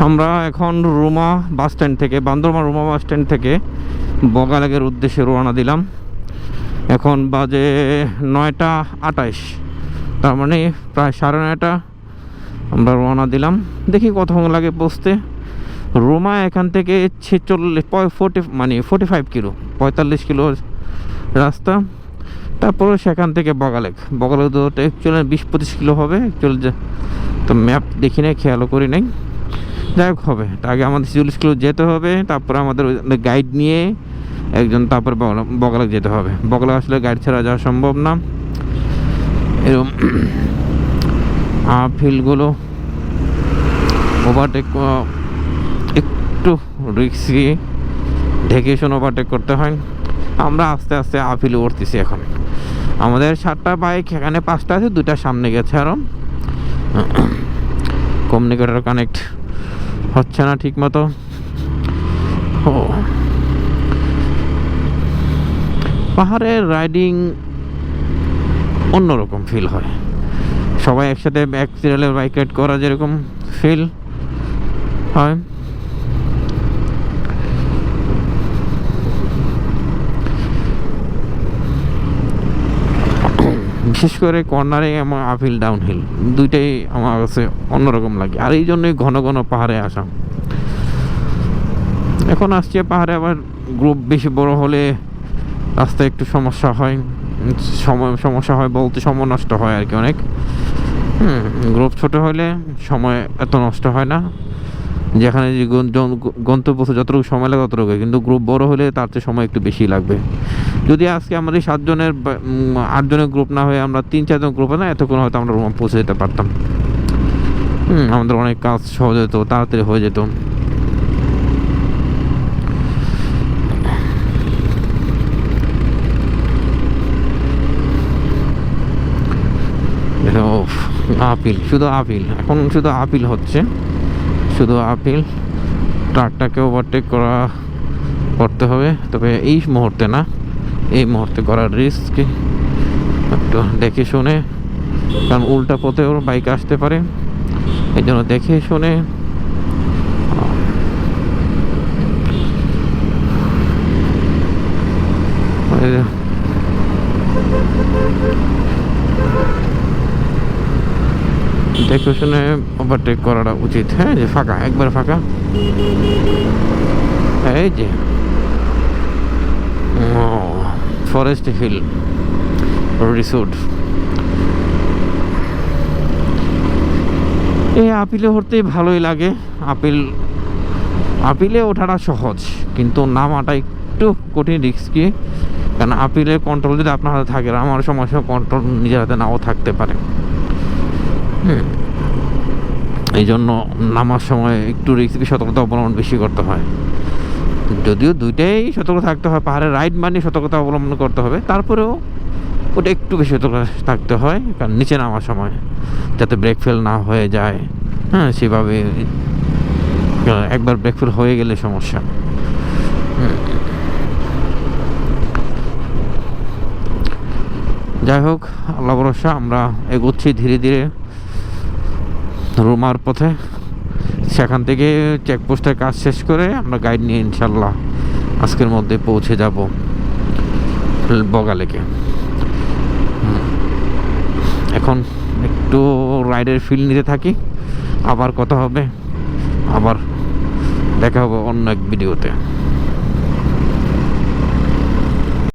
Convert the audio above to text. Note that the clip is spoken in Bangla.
আমরা এখন রুমা বাস স্ট্যান্ড থেকে, বান্দরমা রুমা বাস স্ট্যান্ড থেকে বগালেগের উদ্দেশ্যে রওনা দিলাম। এখন বাজে নয়টা আটাইশ। তার মানে প্রায় সাড়ে নয়টা। আমরা রওনা দিলাম। দেখি কতক্ষণ লাগে পৌঁছতে। রোমা এখান থেকে ছেচল্লিশ ফোর্টি মানে ফোর্টি ফাইভ কিলো, পঁয়তাল্লিশ কিলো রাস্তা। তারপরে সেখান থেকে বগালেক। বগালেক তো অ্যাকচুয়ালি বিশ পঁচিশ কিলো হবে। অ্যাকচুয়ালি তো ম্যাপ দেখি নাই, খেয়ালও করি নাই। যাই হোক, হবে। আগে আমাদের চল্লিশ কিলো যেতে হবে, তারপরে আমাদের গাইড নিয়ে একজন তারপরে বগলা- যেতে হবে। বগলা আসলে গাইড ছাড়া যাওয়া সম্ভব না। এরকম ফিল্ডগুলো ওভারটেক একটু রিক্সি ঢেকে শুনে ওভারটেক করতে হয়। আমরা আস্তে আস্তে আপিলে উঠতেছি এখন। আমাদের সাতটা বাইক এখানে পাঁচটা আছে দুটা সামনে গেছে আরও কমিউনিকেটর কানেক্ট হচ্ছে না ঠিক মতো ও। পাহাড়ের রাইডিং অন্যরকম ফিল হয়। সবাই একসাথে এক সিরিয়ালে বাইক রাইড করা যেরকম ফিল হয়। বিশেষ করে কর্নারে আমার আপিল ডাউন হিল দুইটাই আমার কাছে অন্যরকম লাগে। আর এই জন্যই ঘন ঘন পাহাড়ে আসা। এখন আসছে পাহাড়ে, আবার গ্রুপ বেশি বড় হলে রাস্তায় একটু সমস্যা হয়। সময়, সমস্যা হয় বলতে সময় নষ্ট হয় আর কি অনেক। গ্রুপ ছোট হলে সময় এত নষ্ট হয় না। যেখানে যে গন- গন্তব্য যতটুকু সময় লাগে ততটুকু কিন্তু গ্রুপ বড় হলে তার চেয়ে সময় একটু বেশি লাগবে। যদি আজকে আমাদের সাতজনের আটজনের গ্রুপ না হয়ে আমরা তিন, চারজন গ্রুপ না, এতক্ষণ হয়তো আমরা রুমে পৌঁছে যেতে পারতাম। হুম, আমাদের অনেক কাজ সহজ হতো, তাড়াতাড়ি হয়ে যেত। আপিল, শুধু আপিল। এখন শুধু আপিল হচ্ছে। শুধু আপিল। ট্রাকটাকে ওভারটেক করা করতে হবে। তবে এই মুহূর্তে না এই মুহূর্তে করার রিস্ক একটু দেখে শুনে, কারণ উল্টা পথে ওর বাইক আসতে পারে। এই জন্য দেখে শুনে। দেখে শুনে ওভারটেক করাটা উচিত। হ্যাঁ যে ফাঁকা, একবার ফাঁকা। এই যে। ফরেস্ট হিল রিসোর্ট এই আপিলে উঠতে ভালোই লাগে। আপিল, আপিলে ওঠাটা সহজ, কিন্তু নামাটা একটু কঠিন রিস্কি। কারণ আপিলের কন্ট্রোল যদি আপনার হাতে থাকে, আমার সমস্যা কন্ট্রোল নিজের হাতে নাও থাকতে পারে। হুম। এই জন্য নামার সময় একটু রিস্কি, সতর্কতা অবলম্বন বেশি করতে হয়। যদিও দুইটাই সতর্ক থাকতে হয় পাহাড়ে রাইড মানে সতর্কতা অবলম্বন করতে হবে, তারপরেও ওটা একটু বেশি সতর্ক থাকতে হয়, কারণ নিচে নামার সময় যাতে ব্রেক ফেল না হয়ে যায় হ্যাঁ সেভাবে একবার ব্রেক ফেল হয়ে গেলে সমস্যা। যাই হোক, আল্লাহ ভরসা, আমরা এগোচ্ছি ধীরে ধীরে রুমার পথে। সেখান থেকে চেকপোস্টের কাজ শেষ করে আমরা গাইড নিয়ে ইনশাল্লাহ আজকের মধ্যে পৌঁছে যাব বগালেকে। এখন একটু রাইডের ফিল নিতে থাকি, আবার কথা হবে, আবার দেখা হবে অন্য এক ভিডিওতে